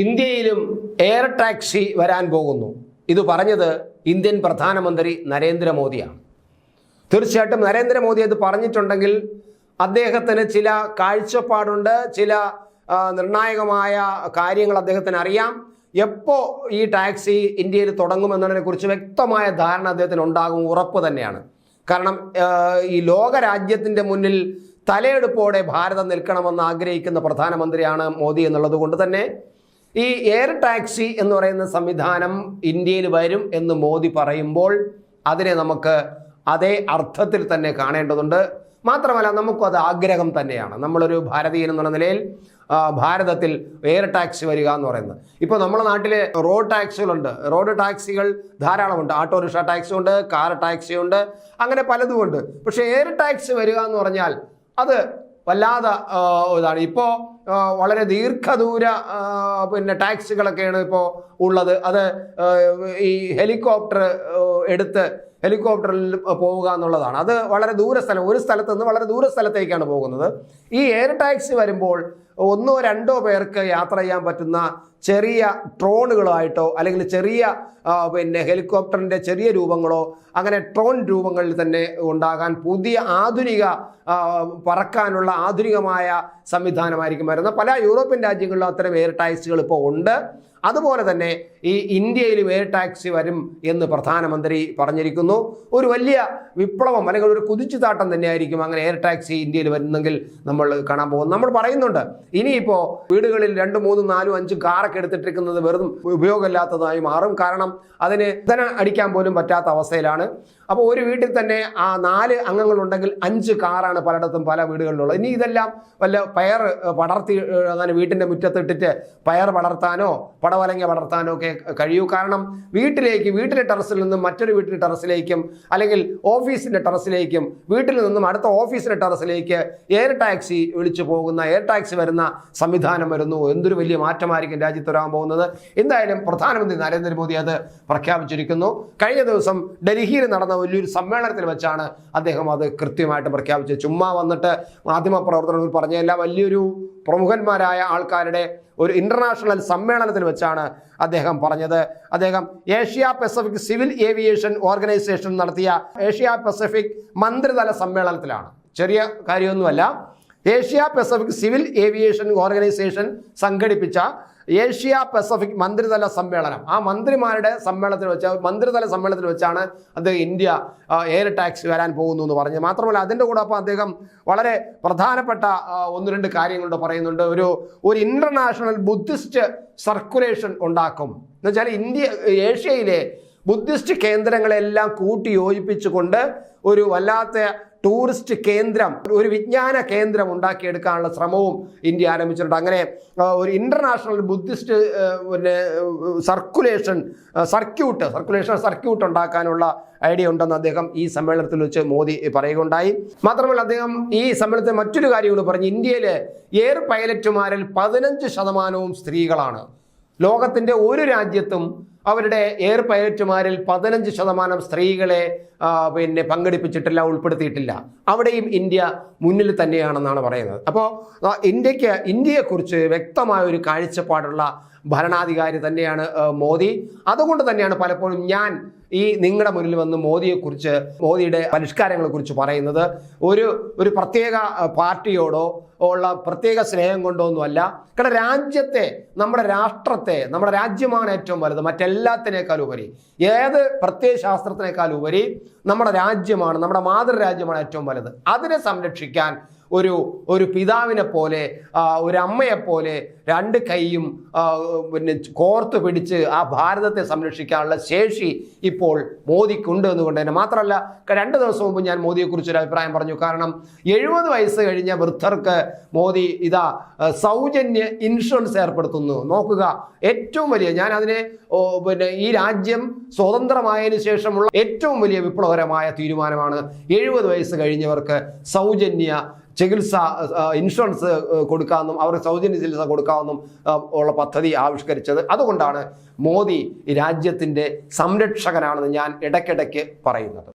ഇന്ത്യയിലും air taxi വരാൻ പോകുന്നു. ഇത് പറഞ്ഞത് ഇന്ത്യൻ പ്രധാനമന്ത്രി നരേന്ദ്രമോദിയാണ്. തീർച്ചയായിട്ടും നരേന്ദ്രമോദി അത് പറഞ്ഞിട്ടുണ്ടെങ്കിൽ അദ്ദേഹത്തിന് ചില കാഴ്ചപ്പാടുണ്ട് ചില നിർണായകമായ കാര്യങ്ങൾ അദ്ദേഹത്തിന് അറിയാം. എപ്പോൾ ഈ ടാക്സി ഇന്ത്യയിൽ തുടങ്ങുമെന്നതിനെ കുറിച്ച് വ്യക്തമായ ധാരണ അദ്ദേഹത്തിന് ഉണ്ടാകും ഉറപ്പ് തന്നെയാണ്. കാരണം ഈ ലോക രാജ്യത്തിന്റെ മുന്നിൽ തലയെടുപ്പോടെ ഭാരതം നിൽക്കണമെന്ന് ആഗ്രഹിക്കുന്ന പ്രധാനമന്ത്രിയാണ് മോദി എന്നുള്ളത് കൊണ്ട് തന്നെ ഈ എയർ ടാക്സി എന്ന് പറയുന്ന സംവിധാനം ഇന്ത്യയിൽ വരും എന്ന് മോദി പറയുമ്പോൾ അതിനെ നമുക്ക് അതേ അർത്ഥത്തിൽ തന്നെ കാണേണ്ടതുണ്ട്. മാത്രമല്ല നമുക്കും അത് ആഗ്രഹം തന്നെയാണ്. നമ്മളൊരു ഭാരതീയൻ എന്നുള്ള നിലയിൽ ഭാരതത്തിൽ എയർ ടാക്സി വരിക എന്ന് പറയുന്നത്. ഇപ്പോൾ നമ്മുടെ നാട്ടിൽ റോഡ് ടാക്സികളുണ്ട്. റോഡ് ടാക്സികൾ ധാരാളമുണ്ട്. ഓട്ടോറിക്ഷ ടാക്സി ഉണ്ട് കാർ ടാക്സി ഉണ്ട് അങ്ങനെ പലതുമുണ്ട്. പക്ഷേ എയർ ടാക്സി വരിക എന്ന് പറഞ്ഞാൽ അത് വല്ലാതെ ഇതാണ്. ഇപ്പോൾ വളരെ ദീർഘദൂര പിന്നെ ടാക്സികളൊക്കെയാണ് ഇപ്പോൾ ഉള്ളത്. അത് ഈ ഹെലികോപ്റ്റർ എടുത്ത് ഹെലികോപ്റ്ററിൽ പോവുക എന്നുള്ളതാണ്. അത് വളരെ ദൂര സ്ഥലം ഒരു സ്ഥലത്ത് നിന്ന് വളരെ ദൂര സ്ഥലത്തേക്കാണ് പോകുന്നത്. ഈ എയർ ടാക്സി വരുമ്പോൾ ഒന്നോ രണ്ടോ പേർക്ക് യാത്ര ചെയ്യാൻ പറ്റുന്ന ചെറിയ ട്രോണുകളായിട്ടോ അല്ലെങ്കിൽ ചെറിയ പിന്നെ ഹെലികോപ്റ്ററിന്റെ ചെറിയ രൂപങ്ങളോ അങ്ങനെ ട്രോൺ രൂപങ്ങളിൽ തന്നെ ഉണ്ടാകാൻ പുതിയ ആധുനിക പറക്കാനുള്ള ആധുനികമായ സംവിധാനമായിരിക്കും വരുന്നത്. പല യൂറോപ്യൻ രാജ്യങ്ങളിലും അത്തരം എയർ ടാക്സികൾ ഇപ്പോൾ ഉണ്ട്. അതുപോലെ തന്നെ ഈ ഇന്ത്യയിലും എയർ ടാക്സി വരും എന്ന് പ്രധാനമന്ത്രി പറഞ്ഞിരിക്കുന്നു. ഒരു വലിയ വിപ്ലവം അല്ലെങ്കിൽ ഒരു കുതിച്ചുചാട്ടം തന്നെയായിരിക്കും അങ്ങനെ എയർ ടാക്സി ഇന്ത്യയിൽ വരുന്നെങ്കിൽ നമ്മൾ കാണാൻ പോകും നമ്മൾ പറയുന്നുണ്ട് ഇനിയിപ്പോൾ വീടുകളിൽ രണ്ട് മൂന്നും നാലും അഞ്ചും കാറൊക്കെ എടുത്തിട്ടിരിക്കുന്നത് വെറും ഉപയോഗമില്ലാത്തതായി മാറും. കാരണം അതിന് ഇന്ധനം അടിക്കാൻ പോലും പറ്റാത്ത അവസ്ഥയിലാണ്. അപ്പോൾ ഒരു വീട്ടിൽ തന്നെ ആ നാല് അംഗങ്ങളുണ്ടെങ്കിൽ അഞ്ച് കാറാണ് പലയിടത്തും പല വീടുകളിലുള്ളത്. ഇനി ഇതെല്ലാം വല്ല പയർ പടർത്തി അങ്ങനെ വീട്ടിന്റെ മുറ്റത്തിട്ടിട്ട് പയർ പടർത്താനോ പടവലങ്ങ പടർത്താനോ ഒക്കെ കഴിയൂ. കാരണം വീട്ടിലേക്ക് വീട്ടിലെ ടെറസിൽ നിന്നും മറ്റൊരു വീട്ടിലെ ടെറസിലേക്കും അല്ലെങ്കിൽ ഓഫീസിന്റെ ടെറസിലേക്കും വീട്ടിൽ നിന്നും അടുത്ത ഓഫീസിന്റെ ടെറസിലേക്ക് എയർ ടാക്സി വിളിച്ചു പോകുന്ന എയർ ടാക്സി വരുന്ന സംവിധാനം വരുന്നു. എന്തൊരു വലിയ മാറ്റമായിരിക്കും രാജ്യത്ത് വരാൻ പോകുന്നത്. എന്തായാലും പ്രധാനമന്ത്രി നരേന്ദ്രമോദി അത് പ്രഖ്യാപിച്ചിരിക്കുന്നു. കഴിഞ്ഞ ദിവസം ഡൽഹിയിൽ നടന്ന വലിയൊരു സമ്മേളനത്തിൽ വെച്ചാണ് അദ്ദേഹം അത് കൃത്യമായിട്ട് പ്രഖ്യാപിച്ചത്. ചുമ്മാ വന്നിട്ട് മാധ്യമപ്രവർത്തകർ പറഞ്ഞല്ല വലിയൊരു പ്രമുഖന്മാരായ ആൾക്കാരുടെ ഒരു ഇന്റർനാഷണൽ സമ്മേളനത്തിൽ വെച്ചാണ് അദ്ദേഹം പറഞ്ഞത്. അദ്ദേഹം Asia Pacific civil aviation organisation നടത്തിയ ഏഷ്യ പസഫിക് മന്ത്രിതല സമ്മേളനത്തിലാണ്. ചെറിയ കാര്യമൊന്നുമല്ല Asia Pacific civil aviation organisation സംഘടിപ്പിച്ച ഏഷ്യ പസഫിക് മന്ത്രിതല സമ്മേളനം. ആ മന്ത്രിമാരുടെ സമ്മേളനത്തിൽ വെച്ച് മന്ത്രിതല സമ്മേളനത്തിൽ വെച്ചാണ് അദ്ദേഹം ഇന്ത്യ എയർ ടാക്സ് വരാൻ പോകുന്നു എന്ന് പറഞ്ഞു മാത്രമല്ല അതിന്റെ കൂടെ അപ്പം അദ്ദേഹം വളരെ പ്രധാനപ്പെട്ട ഒന്ന് രണ്ട് കാര്യങ്ങളുടെ പറയുന്നുണ്ട്. ഒരു ഒരു ഇന്റർനാഷണൽ ബുദ്ധിസ്റ്റ് സർക്കുലേഷൻ ഉണ്ടാക്കും. എന്ന് വെച്ചാൽ ഇന്ത്യ ഏഷ്യയിലെ ബുദ്ധിസ്റ്റ് കേന്ദ്രങ്ങളെല്ലാം കൂട്ടി യോജിപ്പിച്ചുകൊണ്ട് ഒരു വല്ലാത്ത ടൂറിസ്റ്റ് കേന്ദ്രം ഒരു വിജ്ഞാന കേന്ദ്രം ഉണ്ടാക്കിയെടുക്കാനുള്ള ശ്രമവും ഇന്ത്യ ആരംഭിച്ചിട്ടുണ്ട്. അങ്ങനെ ഒരു ഇന്റർനാഷണൽ ബുദ്ധിസ്റ്റ് പിന്നെ സർക്കുലേഷൻ സർക്യൂട്ട് സർക്കുലേഷൻ സർക്യൂട്ട് ഉണ്ടാക്കാനുള്ള ഐഡിയ ഉണ്ടെന്ന് അദ്ദേഹം ഈ സമ്മേളനത്തിൽ വെച്ച് മോദി പറയുകയുണ്ടായി. മാത്രമല്ല അദ്ദേഹം ഈ സമ്മേളനത്തിൽ മറ്റൊരു കാര്യം കൂടി പറഞ്ഞു. ഇന്ത്യയിലെ എയർ പൈലറ്റുമാരിൽ പതിനഞ്ച് ശതമാനവും സ്ത്രീകളാണ്. ലോകത്തിന്റെ ഒരു രാജ്യത്തും അവരുടെ എയർ പൈലറ്റുമാരിൽ പതിനഞ്ച് ശതമാനം സ്ത്രീകളെ പിന്നെ പങ്കെടുപ്പിച്ചിട്ടില്ല ഉൾപ്പെടുത്തിയിട്ടില്ല. അവിടെയും ഇന്ത്യ മുന്നിൽ തന്നെയാണെന്നാണ് പറയുന്നത്. അപ്പോൾ ഇന്ത്യയ്ക്ക് ഇന്ത്യയെക്കുറിച്ച് വ്യക്തമായ ഒരു കാഴ്ചപ്പാടുള്ള ഭരണാധികാരി തന്നെയാണ് മോദി. അതുകൊണ്ട് തന്നെയാണ് പലപ്പോഴും ഞാൻ ഈ നിങ്ങളുടെ മുന്നിൽ വന്ന് മോദിയെക്കുറിച്ച് മോദിയുടെ പരിഷ്കാരങ്ങളെക്കുറിച്ച് പറയുന്നത്. ഒരു ഒരു പ്രത്യേക പാർട്ടിയോടോ ഉള്ള പ്രത്യേക സ്നേഹം കൊണ്ടൊന്നുമല്ല. കാരണം രാജ്യത്തെ നമ്മുടെ രാഷ്ട്രത്തെ നമ്മുടെ രാജ്യമാണ് ഏറ്റവും വലുത്. മറ്റെല്ലാത്തിനേക്കാൾ ഉപരി ഏത് പ്രത്യയ ശാസ്ത്രത്തിനേക്കാൾ ഉപരി നമ്മുടെ രാജ്യമാണ് നമ്മുടെ മാതൃരാജ്യമാണ് ഏറ്റവും വലുത്. അതിനെ സംരക്ഷിക്കാൻ ഒരു ഒരു പിതാവിനെ പോലെ ഒരു അമ്മയെ പോലെ രണ്ട് കൈയും പിന്നെ കോർത്ത് പിടിച്ച് ആ ഭാരതത്തെ സംരക്ഷിക്കാനുള്ള ശേഷി ഇപ്പോൾ മോദിക്കുണ്ട് എന്നുകൊണ്ട് തന്നെ മാത്രമല്ല രണ്ട് ദിവസം മുമ്പ് ഞാൻ മോദിയെക്കുറിച്ച് ഒരു അഭിപ്രായം പറഞ്ഞു. കാരണം എഴുപത് വയസ്സ് കഴിഞ്ഞ വൃദ്ധർക്ക് മോദി ഇതാ സൗജന്യ ഇൻഷുറൻസ് ഏർപ്പെടുത്തുന്നു. നോക്കുക ഏറ്റവും വലിയ ഞാൻ അതിനെ പിന്നെ ഈ രാജ്യം സ്വതന്ത്രമായതിനു ശേഷമുള്ള ഏറ്റവും വലിയ വിപ്ലവകരമായ തീരുമാനമാണ് എഴുപത് വയസ്സ് കഴിഞ്ഞവർക്ക് സൗജന്യ ചികിത്സ ഇൻഷുറൻസ് കൊടുക്കാമെന്നും അവർക്ക് സൗജന്യ ചികിത്സ കൊടുക്കാമെന്നും ഉള്ള പദ്ധതി ആവിഷ്കരിച്ചത്. അതുകൊണ്ടാണ് മോദി രാജ്യത്തിന്റെ സംരക്ഷകനാണെന്ന് ഞാൻ ഇടയ്ക്കിടയ്ക്ക് പറയുന്നത്.